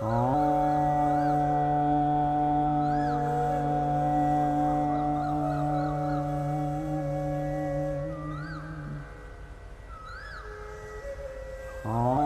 어... 어.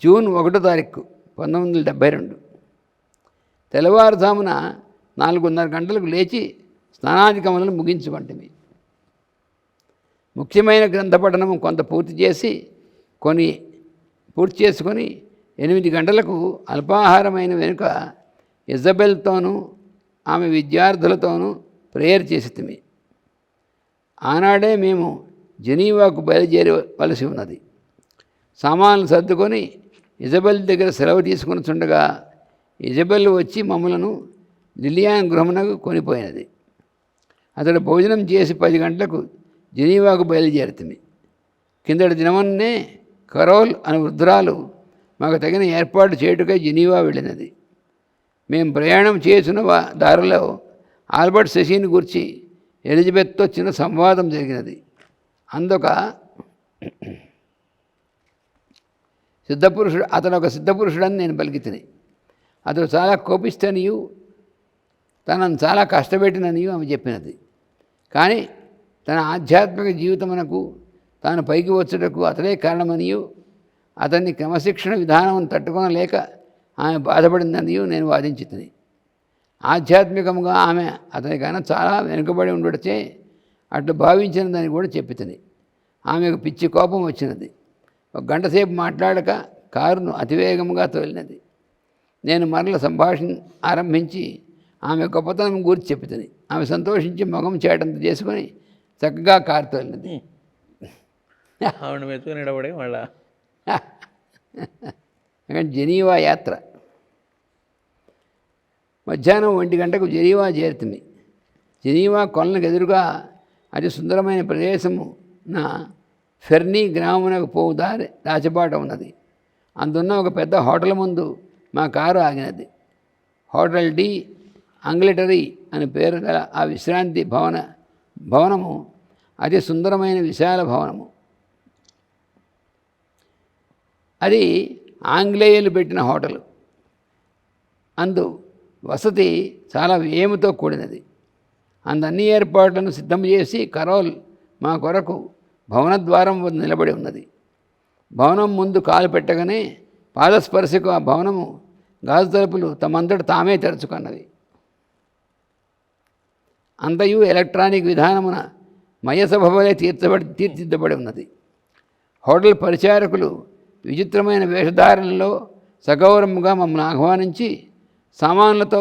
June ఒకటో తారీఖు పంతొమ్మిది వందల డెబ్భై రెండు. తెల్లవారుజామున నాలుగున్నర గంటలకు లేచి స్నానాధికములను ముగించుకుంటుంది ముఖ్యమైన గ్రంథ పఠనం కొంత పూర్తి చేసి కొని పూర్తి చేసుకొని ఎనిమిది గంటలకు అల్పాహారమైన వెనుక ఇజబెల్తోనూ ఆమె విద్యార్థులతోనూ ప్రేయర్ చేసి ఆనాడే మేము జెనీవాకు బయలుదేరవలసి ఉన్నది. సామాన్లు సర్దుకొని ఇజబెల్ దగ్గర సెలవు తీసుకుని చుండగా ఇజబెల్ వచ్చి మమ్మలను లిలియాన్ గృహమునకు కొనిపోయినది. అతడు భోజనం చేసి పది గంటలకు జెనీవాకు బయలుదేరుతుంది. కిందటి దినమన్నే కరోల్ అనే వృద్ధురాలు మాకు తగిన ఏర్పాటు చేయుటకై జెనీవా వెళ్ళినది. మేము ప్రయాణం చేసిన దారిలో ఆల్బర్ట్ శశిని గురించి ఎలిజబెత్తో చిన్న సంవాదం జరిగినది. అందొక సిద్ధపురుషుడు అతను ఒక సిద్ధపురుషుడని నేను పలికితిని అతడు చాలా కోపిస్తనియు తనను చాలా కష్టపెట్టిననియు ఆమె చెప్పినది. కానీ తన ఆధ్యాత్మిక జీవితమునకు తాను పైకి వచ్చుటకు అతడే కారణమనియు అతన్ని క్రమశిక్షణ విధానం తట్టుకోనలేక ఆమె బాధపడిందనియు నేను వాదించుతుంది ఆధ్యాత్మికముగా ఆమె అతనికైనా చాలా వెనుకబడి ఉండటచే అట్లు భావించినదని కూడా చెప్పితుంది ఆమెకు పిచ్చి కోపం వచ్చినది. ఒక గంట సేపు మాట్లాడక కారును అతివేగముగా తోలినది. నేను మరల సంభాషణ ఆరంభించి ఆమె గొప్పతనం గురించి చెప్పుతుంది ఆమె సంతోషించి మొగం చేయడంతో చేసుకొని చక్కగా కారు తోలినది. ఆవిడ మెచ్చుకుని నిలబడి మళ్ళా జెనీవా యాత్ర. మధ్యాహ్నం ఒంటి గంటకు జెనీవా చేరుతుంది. జెనీవా కొలను ఎదురుగా అతి సుందరమైన ప్రదేశము నా ఫెర్నీ గ్రామమునకు పోవు దారి దాచబాట ఉన్నది. అందున్న ఒక పెద్ద హోటల్ ముందు మా కారు ఆగినది. హోటల్ డి అంగ్లెటరీ అని పేరు గల ఆ విశ్రాంతి భవన భవనము అతి సుందరమైన విశాల భవనము. అది ఆంగ్లేయులు పెట్టిన హోటల్. అందు వసతి చాలా వ్యయముతో కూడినది. అందు అన్ని ఏర్పాట్లను సిద్ధం చేసి కరోల్ మా కొరకు భవన ద్వారం నిలబడి ఉన్నది. భవనం ముందు కాలు పెట్టగానే పాదస్పర్శకు ఆ భవనము గాజు తలుపులు తమంతట తామే తెరుచుకున్నవి. అంతయు ఎలక్ట్రానిక్ విధానమున మయసభ వలె తీర్చబడి తీర్చిద్దబడి ఉన్నది. హోటల్ పరిచారకులు విచిత్రమైన వేషధారణలో సగౌరవముగా మమ్మల్ని ఆహ్వానించి సామాన్లతో